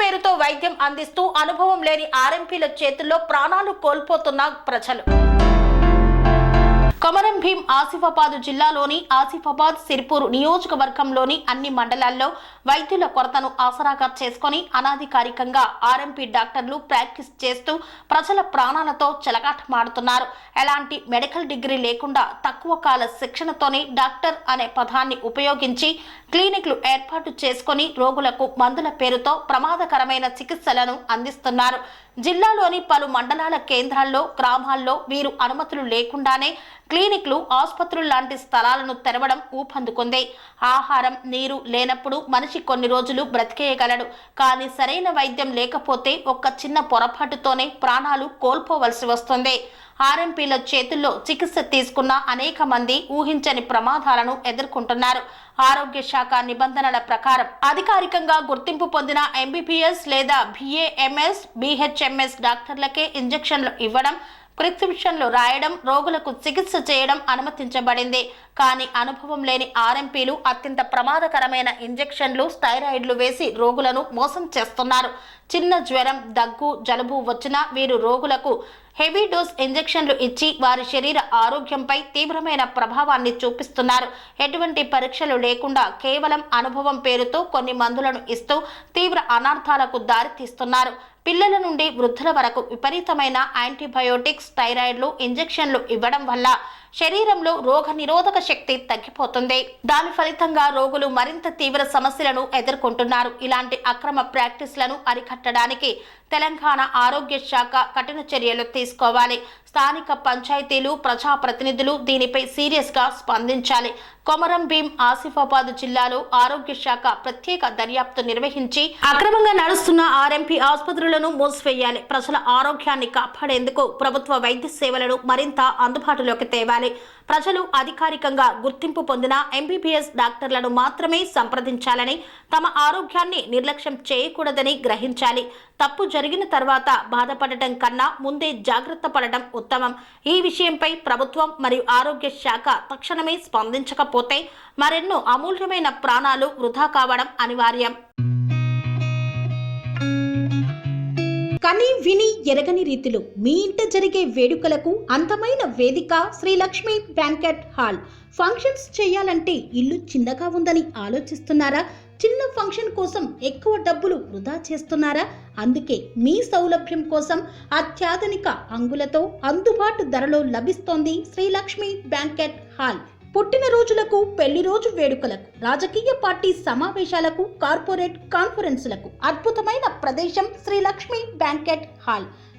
పేరుతో వైద్యం అందిస్తూ అనుభవం లేని ఆర్ఎంపీల చేతుల్లో ప్రాణాలు కోల్పోతున్న ప్రజలు. కొమరం భీం ఆసిఫాబాద్ జిల్లాలోని ఆసిఫాబాద్ సిర్పూర్ నియోజకవర్గంలోని అన్ని మండలాల్లో వైద్యుల కొరతను ఆసరాగా చేసుకొని అనాధికారికంగా ఆర్ఎంపీ డాక్టర్లు ప్రాక్టీస్ చేస్తూ ప్రజల ప్రాణాలతో చెలగాటమాడుతున్నారు. ఎలాంటి మెడికల్ డిగ్రీ లేకుండా తక్కువ కాల శిక్షణతోనే డాక్టర్ అనే పదాన్ని ఉపయోగించి క్లినిక్లు ఏర్పాటు చేసుకొని రోగులకు మందుల పేరుతో ప్రమాదకరమైన చికిత్సలను అందిస్తున్నారు. జిల్లాలోని పలు మండలాల కేంద్రాల్లో గ్రామాల్లో వీరు అనుమతులు లేకుండానే క్లినిక్లు ఆసుపత్రులు లాంటి స్థలాలను తెరవడం ఊపందుకుంది. ఆహారం నీరు లేనప్పుడు మనిషి కొన్ని రోజులు బ్రతికేయగలడు. కానీ సరైన వైద్యం లేకపోతే ఒక్క చిన్న పొరపాటుతోనే ప్రాణాలు కోల్పోవలసి వస్తుంది. ఆర్ఎంపీల చేతుల్లో చికిత్స తీసుకున్న అనేక మంది ఊహించని ప్రమాదాలను ఎదుర్కొంటున్నారు. ఆరోగ్య శాఖ నిబంధనల ప్రకారం అధికారికంగా గుర్తింపు పొందిన ఎంబీబీఎస్ లేదా బిఏఎంఎస్ బిహెచ్ఎంఎస్ డాక్టర్లకే ఇంజెక్షన్లు ఇవ్వడం ప్రిస్క్రిప్షన్లు రాయడం రోగులకు చికిత్స చేయడం అనుమతించబడింది. కానీ అనుభవం లేని ఆర్ఎంపీలు అత్యంత ప్రమాదకరమైన ఇంజెక్షన్లు స్టైరాయిడ్లు వేసి రోగులను మోసం చేస్తున్నారు. చిన్న జ్వరం దగ్గు జలుబు వచ్చినా వీరు రోగులకు హెవీ డోస్ ఇంజెక్షన్లు ఇచ్చి వారి శరీర ఆరోగ్యంపై తీవ్రమైన ప్రభావాన్ని చూపిస్తున్నారు. ఎటువంటి పరీక్షలు లేకుండా కేవలం అనుభవం పేరుతో కొన్ని మందులను ఇస్తూ తీవ్ర అనర్థాలకు దారితీస్తున్నారు పిల్లల నుండి వృద్ధుల వరకు విపరీతమైన యాంటీబయోటిక్స్ థైరాయిడ్లు ఇంజెక్షన్లు ఇవ్వడం వల్ల శరీరంలో రోగ నిరోధక శక్తి తగ్గిపోతుంది. దాని ఫలితంగా రోగులు మరింత తీవ్ర సమస్యలను ఎదుర్కొంటున్నారు. ఇలాంటి అక్రమ ప్రాక్టీస్లను అరికట్టడానికి తెలంగాణ ఆరోగ్య శాఖ కఠిన చర్యలు తీసుకోవాలి. స్థానిక పంచాయతీలు ప్రజాప్రతినిధులు దీనిపై సీరియస్గా స్పందించాలి. కొమరం భీం ఆసిఫాబాద్ జిల్లాలో ఆరోగ్య శాఖ ప్రత్యేక దర్యాప్తు నిర్వహించి అక్రమంగా నడుస్తున్న ఆర్ఎంపీ ఆసుపత్రులను మూసివేయాలి. ప్రజల ఆరోగ్యాన్ని కాపాడేందుకు ప్రభుత్వ వైద్య సేవలను మరింత అందుబాటులోకి తేవాలి. ప్రజలు అధికారికంగా గుర్తింపు పొందిన ఎంబీబీఎస్ డాక్టర్లను మాత్రమే సంప్రదించాలని తమ ఆరోగ్యాన్ని నిర్లక్ష్యం చేయకూడదని గ్రహించాలి. తప్పు జరిగిన తర్వాత బాధపడటం కన్నా ముందే జాగ్రత్త పడటం ఉత్తమం. ఈ విషయంపై ప్రభుత్వం మరియు ఆరోగ్య శాఖ తక్షణమే స్పందించకపోతే మరెన్నో అమూల్యమైన ప్రాణాలు వృధా కావడం అనివార్యం. కని విని ఎరగని రీతిలో మీ ఇంట జరిగే వేడుకలకు అందమైన వేదిక Sri Lakshmi banquet hall. Functions చేయాలంటే ఇల్లు చిన్నగా ఉందని ఆలోచిస్తున్నారా? చిన్న ఫంక్షన్ కోసం ఎక్కువ డబ్బులు వృధా చేస్తున్నారా? అందుకే మీ సౌలభ్యం కోసం అత్యాధునిక అంగులతో అందుబాటు ధరలో లభిస్తోంది శ్రీలక్ష్మి బ్యాంకెట్ హాల్. పుట్టినరోజులకు పెళ్ళి రోజు వేడుకలకు రాజకీయ పార్టీ సమావేశాలకు కార్పొరేట్ కాన్ఫరెన్సులకు అద్భుతమైన ప్రదేశం శ్రీలక్ష్మి బ్యాంకెట్ హాల్.